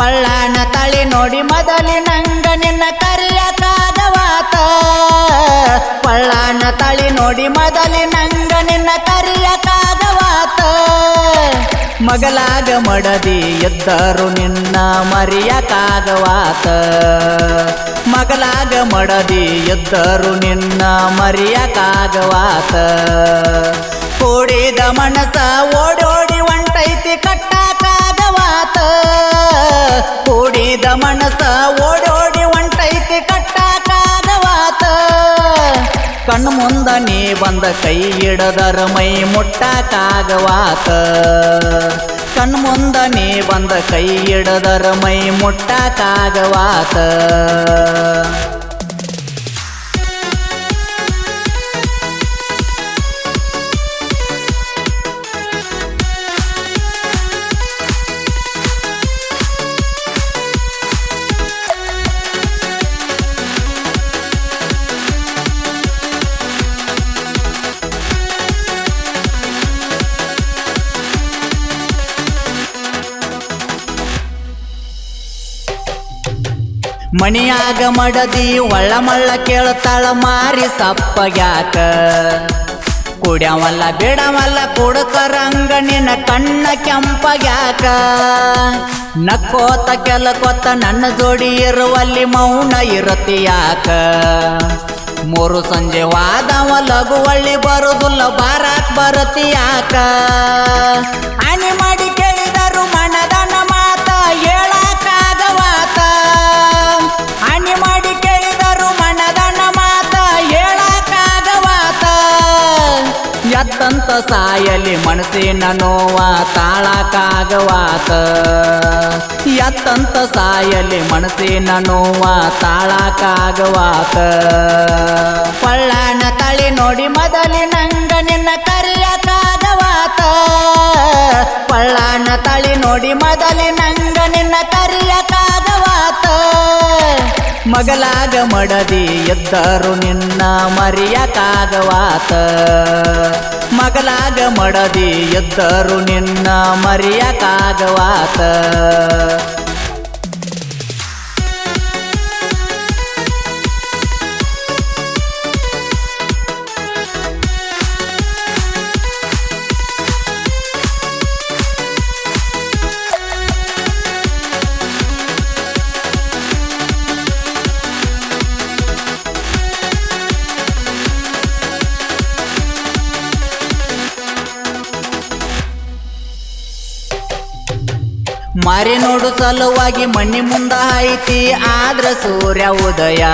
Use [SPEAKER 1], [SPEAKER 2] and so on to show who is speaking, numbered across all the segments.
[SPEAKER 1] ಪಳ್ಳನ ತಳಿ ನೋಡಿ ಮೊದಲಿನಂಗ ನಿನ್ನ ಕರಿಯಕಾಗವಾತ ಪಳ್ಳನ ತಳಿ ನೋಡಿ ಮೊದಲಿನಂಗ ನಿನ್ನ ಕರಿಯಕಾಗವಾತ ಮಗಲಾಗ ಮಡದಿ ಎದ್ದರು ನಿನ್ನ ಮರಿಯಕಾಗವಾತ ಮಗಲಾಗ ಮಡದಿ ಎದ್ದರು ನಿನ್ನ ಮರಿಯಕಾಗವಾತ ಕೂಡಿದ ಮನಸ ಓಡೋಡಿ ಮನಸ ಓಡೋಡಿ ಒಂಟೈತಿ, ಕಟ್ಟಾಕಾಗವಾತ. ಕಣ್ಣು ಮುಂದ ನೀ ಬಂದ ಕೈ ಹಿಡದರ ಮೈ ಮುಟ್ಟಾಕಾಗವಾತ. ಕಣ್ಣು ಮುಂದ ನೀ ಬಂದ ಕೈ ಹಿಡದರ ಮೈ ಮುಟ್ಟಾಕಾಗವಾತ. ಮಣಿಯಾಗ ಮಡದಿ ಒಳ್ಳ ಮಳ್ಳ ಕೇಳ್ತಾಳ ಮಾರಿ ಸಪ್ಪಗ್ಯಾಕ ಕುಡ್ಯಾವಲ್ಲ ಬಿಡವಲ್ಲ ಕುಡುಕರಂಗ ನಿನ್ನ ಕಣ್ಣ ಕೆಂಪಗ್ಯಾಕ ನಕ್ಕೋತ ಕೆಲಕೊತ್ತ ನನ್ನ ಜೋಡಿ ಇರುವಲ್ಲಿ ಮೌನ ಇರತಿಯಾಕ ಮೂರು ಸಂಜೆ ವಾದವ ಲಘುವಳ್ಳಿ ಬರುದಿಲ್ಲ ಬಾರಾಕ್ ಬರತಿಯಾಕ ಸಾಯಲಿ ಮನಸ್ಸಿನ ನೋವ ತಾಳಕಾಗವಾತ. ಎತ್ತಂತ ಸಾಯಲಿ ಮನಸ್ಸಿನ ನೋವ ತಾಳಕಾಗವಾತ. ಪಳ್ಳಾಣ ತಳಿ ನೋಡಿ ಮೊದಲಿನಂಗ ನಿನ್ನ ಕರಿಯಕಾಗವಾತ. ಪಳ್ಳಾಣ ತಳಿ ನೋಡಿ ಮೊದಲಿನಂಗ ಮಗಲಾಗ ಮಡದಿ ಎದ್ದರು ನಿನ್ನ ಮರಿಯಕಾಗವಾತ. ಮಗಲಾಗ ಮಡದಿ ಎದ್ದರು ನಿನ್ನ ಮರಿಯಕಾಗವಾತ. ಮಾರಿ ನೋಡು ಸಲುವಾಗಿ ಮಣ್ಣಿ ಮುಂದ ಐತಿ ಆದ್ರ ಸೂರ್ಯ ಉದಯ.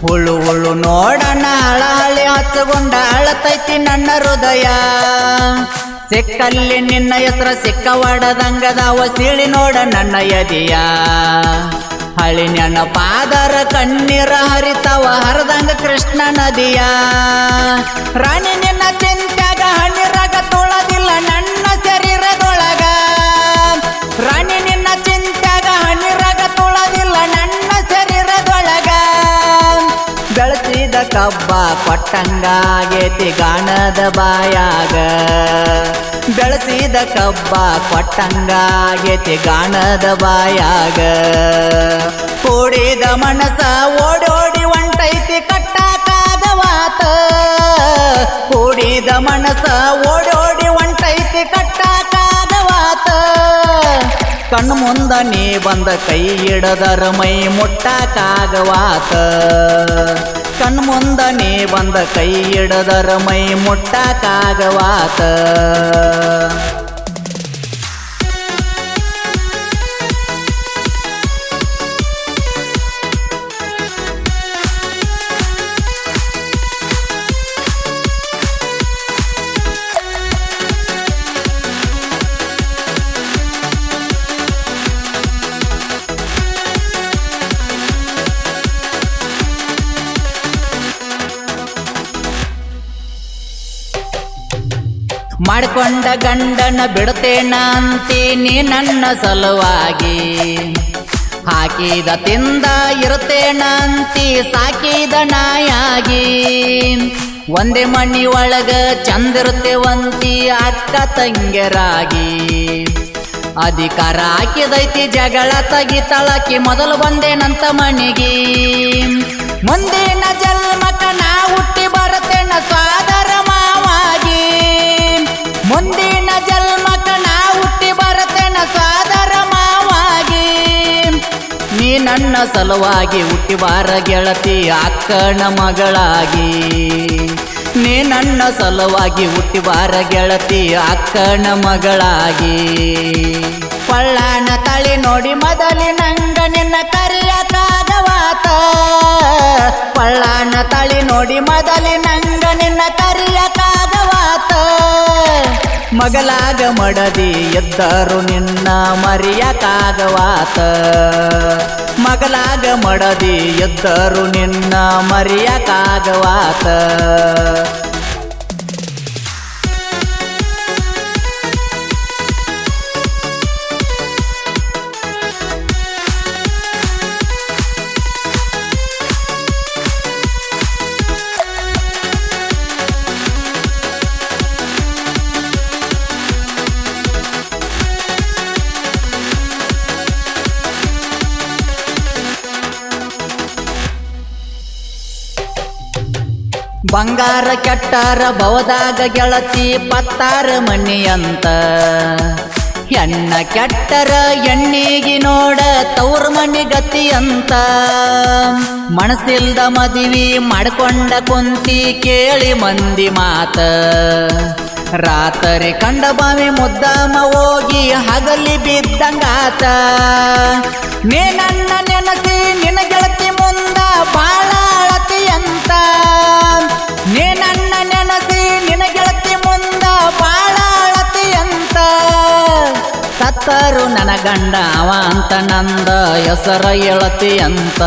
[SPEAKER 1] ಹುಳು ಹುಳು ನೋಡಣ ಅಳಹಳಿ ಹಚ್ಚಗೊಂಡ ಅಳತೈತಿ ನನ್ನ ಹೃದಯ. ಸಿಕ್ಕಲ್ಲಿ ನಿನ್ನ ಹೆಸರ ಸಿಕ್ಕವಾಡದಂಗದವ ಸಿಳಿ ನೋಡ ನನ್ನ ಎದೆಯ. ಹಳಿ ನನ್ನ ಪಾದರ ಕಣ್ಣೀರ ಹರಿತಾವ, ಹರದಂಗ ಕೃಷ್ಣ ನದಿಯ. ರಾಣಿ ನಿನ್ನ ಕಬ್ಬ ಕೊಟ್ಟಂಗಾಗೇತಿ ಗಾಣದ ಬಾಯಾಗ. ಬೆಳೆಸಿದ ಕಬ್ಬ ಕೊಟ್ಟಂಗಾಗೇತಿ ಗಾಣದ ಬಾಯಾಗ. ಕೂಡಿದ ಮನಸ ಓಡೋಡಿ ಒಂಟೈತಿ ಕಟ್ಟಾಕಾಗವಾತ ಕೂಡಿದ ಮನಸ ಓಡೋಡಿ ಒಂಟೈತಿ ಕಟ್ಟಾಕಾಗವಾತ ಕಣ್ಣು ಮುಂದ ನೀ ಬಂದ ಕೈ ಹಿಡದರ ಮೈ ಮುಟ್ಟಾಕಾಗವಾತ. ಕಣ್ಣು ಮುಂದ ನೀ ಬಂದ ಕೈ ಹಿಡದರ ಮೈ ಮುಟ್ಟಾಕಾಗವಾತ. ಮಾಡ್ಕೊಂಡ ಗಂಡನ ಬಿಡುತ್ತೇನ ಅಂತೀನಿ ನನ್ನ ಸಲುವಾಗಿ. ಹಾಕಿದ ತಿಂದ ಇರುತ್ತೇನ ಅಂತಿ ಸಾಕಿದ ನಾಯಾಗಿ. ಒಂದೇ ಮಣ್ಣಿ ಒಳಗ ಚಂದಿರುತ್ತೇವಂತಿ ಅಕ್ಕ ತಂಗ್ಯರಾಗಿ. ಅಧಿಕಾರ ಹಾಕಿದೈತಿ ಜಗಳ ತಗಿ ತಳಕಿ ಮೊದಲು ಬಂದೇನಂತ ಮಣಿಗಿ ಮುಂದಿನ ಜನ್ಮಕ ನಾ ಹುಟ್ಟಿ ಬರುತ್ತೇನ ಸಾದರ ನನ್ನ ಸಲುವಾಗಿ ಹುಟ್ಟಿವಾರ ಗೆಳತಿ, ಅಕ್ಕನ ಮಗಳಾಗಿ. ನೀ ನನ್ನ ಸಲುವಾಗಿ ಹುಟ್ಟಿವಾರ ಗೆಳತಿ, ಅಕ್ಕನ ಮಗಳಾಗಿ. ಪಳ್ಳಾನ ತಳಿ ನೋಡಿ ಮೊದಲಿನಂಗ ನಿನ್ನ ಕರಿಯಕ್ಕಾಗವಾತ ಪಳ್ಳಾನ ತಳಿ ನೋಡಿ ಮೊದಲಿನಂಗ ನಿನ್ನ ಮಗಲಾಗ ಮಡದಿ ಎದ್ದರು ನಿನ್ನ ಮರಿಯಕಾಗವಾತ. ಮಗಲಾಗ ಮಡದಿ ಎದ್ದರು ನಿನ್ನ ಮರಿಯಕ್ಕಾಗವಾತ ಬಂಗಾರ ಕೆಟ್ಟಾರ ಬವದಾಗ ಗೆಳತಿ ಪತ್ತಾರ ಮಣಿಯಂತ ಎಣ್ಣ ಕೆಟ್ಟರ ಎಣ್ಣಿಗಿ ನೋಡ ತವ್ರ ಮಣಿ ಗತಿ ಅಂತ ಮನಸ್ಸಿಲ್ದ ಮದಿವಿ ಮಾಡ್ಕೊಂಡ ಕುಂತಿ ಕೇಳಿ ಮಂದಿ ಮಾತ. ರಾತರಿ ಕಂಡ ಬಾವಿ ಮುದ್ದಾಮ ಹೋಗಿ ಹಗಲಿ ಬಿದ್ದಂಗಾತ. ನೀ ನನ್ನ ನೆನಸಿ ಸತ್ತರು ನನ್ನ ಗಂಡ ಅವ ಅಂತ ನಂದ ಹೆಸರ ಎಳತಿ ಅಂತ.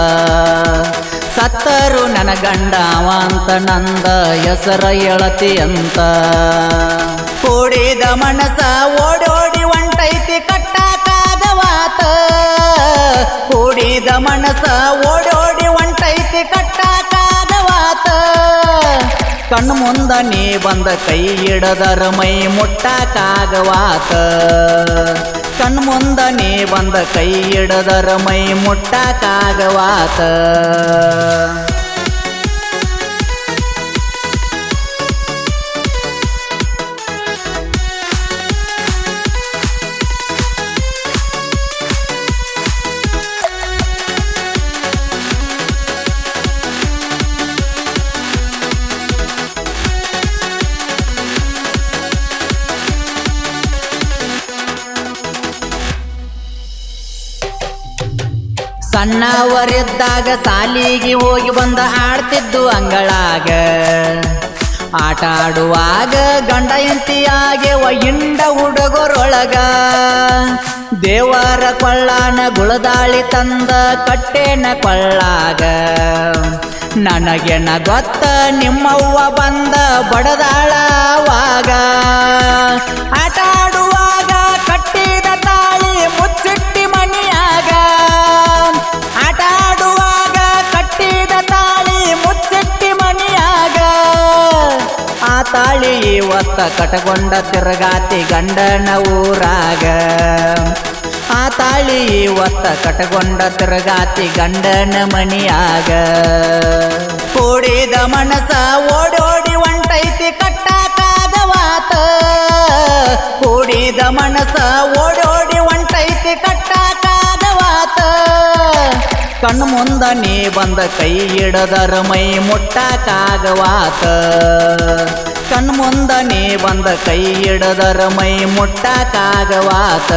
[SPEAKER 1] ಸತ್ತರು ನನ್ನ ಗಂಡ ಅವ ಅಂತ ನಂದ ಹೆಸರ ಎಳತಿ ಅಂತ. ಕೂಡಿದ ಮನಸ ಓಡೋಡಿ ಒಂಟೈತಿ ಕಟ್ಟಾಕಾಗವಾತ ಕೂಡಿದ ಮನಸ ಓಡೋಡಿ ಕಣ್ಣು ಮುಂದ ನೀ ಬಂದ ಕೈ ಹಿಡದರ ಮೈ ಮುಟ್ಟಾಕಾಗವಾತ ಕಣ್ಣು ಮುಂದ ನೀ ಬಂದ ಕೈ ಹಿಡದರ ಮೈ ಮುಟ್ಟಾಕಾಗವಾತ ಸಣ್ಣವರಿದ್ದಾಗ ಸಾಲಿಗೆ ಹೋಗಿ ಬಂದ ಆಡ್ತಿದ್ದು ಅಂಗಳಾಗ. ಆಟ ಆಡುವಾಗ ಗಂಡ ಎಂತಿಯಾಗೆ ಇಂಡ ಹುಡುಗರೊಳಗ. ದೇವರ ಕೊಳ್ಳಾನ ಗುಳದಾಳಿ ತಂದ ಕಟ್ಟೆನ ಕೊಳ್ಳಾಗ. ನನಗೆನ ಗೊತ್ತ ನಿಮ್ಮವ್ವ ಬಂದ ಬಡದಾಳವಾಗ. ತಾಳಿ ಒತ್ತ ಕಟಗೊಂಡ ತಿರುಗಾತಿ ಗಂಡನ ಊರಾಗ. ಆ ತಾಳಿ ಒತ್ತ ಕಟಗೊಂಡ ತಿರುಗಾತಿ ಗಂಡನ ಮನಿಯಾಗ. ಕೂಡಿದ ಮನಸ ಓಡಿ ಓಡೋಡಿ ಒಂಟೈತಿ ಕಟ್ಟಾಕಾಗವಾತ ಕೂಡಿದ ಮನಸ ಓಡಿ ಓಡೋಡಿ ಒಂಟೈತಿ ಕಟ್ಟಾಕಾಗವಾತ ಕಣ್ಣು ಮುಂದ ನೀ ಬಂದ ಕೈ ಹಿಡದರ ಮೈ ಮುಟ್ಟಾಕಾಗವಾತ ಕಣ್ಣು ಮುಂದನೇ ಬಂದ ಕೈ ಹಿಡದರ ಮೈ ಮುಟ್ಟಾಕಾಗವಾತ.